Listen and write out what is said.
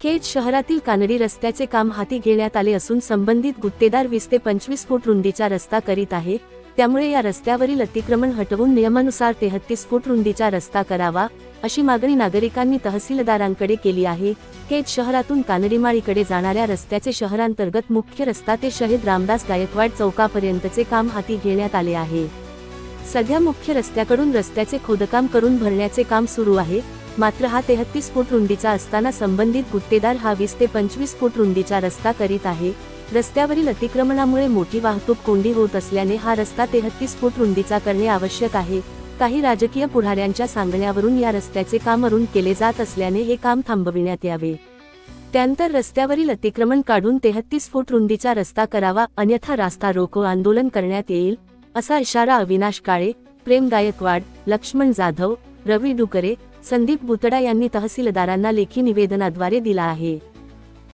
खेड शहरातील कानडी रस्त्याचे काम हाती घेण्यात आले असून संबंधित गुत्तेदार वीस ते पंचवीस फूट रुंदीचा रस्ता करीत आहे. त्यामुळे या रस्त्यावरील अतिक्रमण हटवून नियमानुसार तेहत्तीस फूट रुंदीचा रस्ता करावा अशी मागणी नागरिकांनी तहसीलदारांकडे केली आहे. खेड शहरातून कानडीमाळीकडे जाणाऱ्या रस्त्याचे शहरांतर्गत मुख्य रस्ता ते शहीद रामदास गायकवाड चौकापर्यंतचे काम हाती घेण्यात आले आहे. सध्या मुख्य रस्त्याकडून रस्त्याचे खोदकाम करून भरण्याचे काम सुरू आहे. मात्र हा तेहत्तीस फूट रुंदीचा असताना संबंधित गुत्तेदार हा वीस ते पंचवीस फूट रुंदीचा रस्ता करीत आहे. रस्त्यावरील अतिक्रमणामुळे मोठी वाहतूक कोंडी होत असल्याने हा रस्ता तेहत्तीस फूट रुंदीचा करणे आवश्यक आहे. काही राजकीय पुढाऱ्यांच्या सांगण्यावरून या रस्त्याचे काम अरुण केले जात असल्याने हे काम थांबविण्यात यावे. त्यानंतर रस्त्यावरील अतिक्रमण काढून तेहत्तीस फूट रुंदीचा रस्ता करावा अन्यथा रास्ता रोको आंदोलन करण्यात येईल असा इशारा अविनाश काळे प्रेम गायकवाड लक्ष्मण जाधव रवी डुकरे संदीप बुतडा यांनी तहसीलदारांना लेखी निवेदनाद्वारे दिला आहे.